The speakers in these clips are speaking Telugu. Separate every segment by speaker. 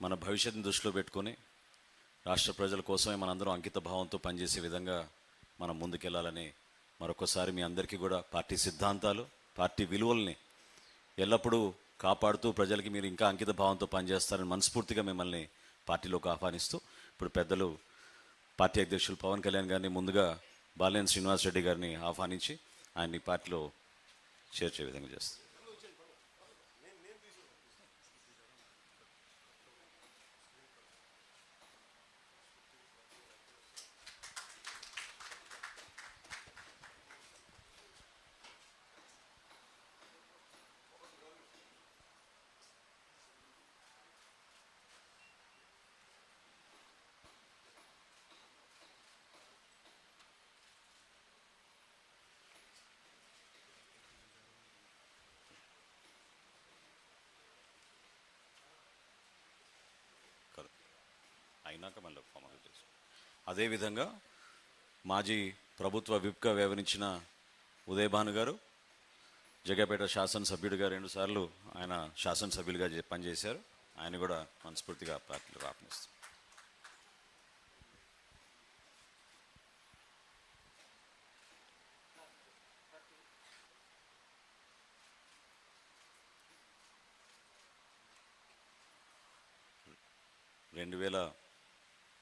Speaker 1: మన భవిష్యత్తుని దృష్టిలో పెట్టుకొని రాష్ట్ర ప్రజల కోసమే మనందరం అంకిత భావంతో పనిచేసే విధంగా మనం ముందుకెళ్ళాలని మరొకసారి మీ అందరికీ కూడా పార్టీ సిద్ధాంతాలు పార్టీ విలువల్ని ఎల్లప్పుడూ కాపాడుతూ ప్రజలకి మీరు ఇంకా అంకిత భావంతో పనిచేస్తారని మనస్ఫూర్తిగా మిమ్మల్ని పార్టీలోకి ఆహ్వానిస్తూ ఇప్పుడు పెద్దలు పార్టీ అధ్యక్షులు పవన్ కళ్యాణ్ గారిని ముందుగా బాలినేని శ్రీనివాస్ రెడ్డి గారిని ఆహ్వానించి ఆయన్ని పార్టీలో చేర్చే విధంగా చేస్తారు అయినాక మళ్ళీ ఫార్మాలిటీస్ అదేవిధంగా మాజీ ప్రభుత్వ విప్గా వ్యవహరించిన ఉదయభాను గారు జగపేట శాసనసభ్యుడిగా రెండుసార్లు ఆయన శాసనసభ్యులుగా పనిచేశారు. ఆయన కూడా మనస్ఫూర్తిగా పార్టీలు ఆహ్వానిస్తారు రెండు వేల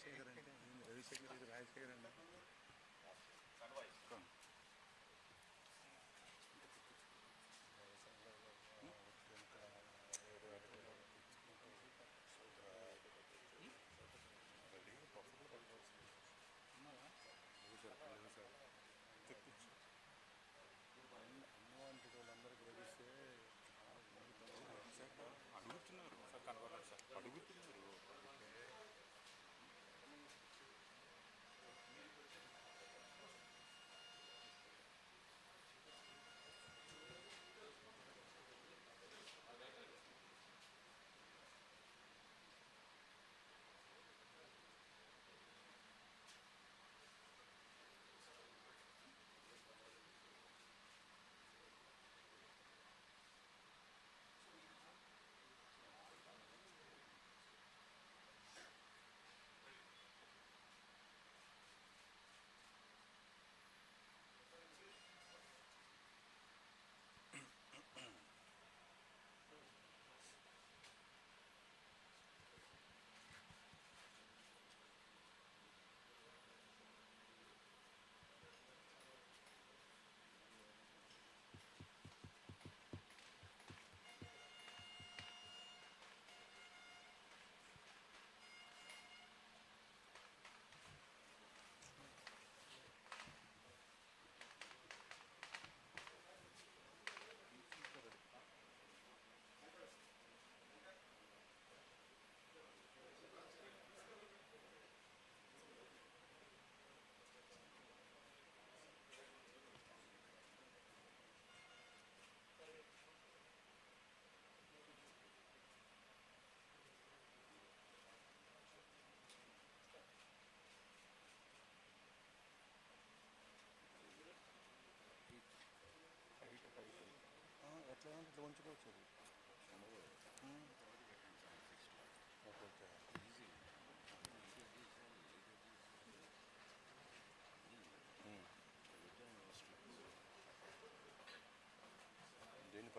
Speaker 2: కూడా రాజశేఖర్ అంటే ఈయన రవిశేఖర్ ఇది
Speaker 1: ఉంచుకోవచ్చు అది ఓకే ఓకే దీన్ని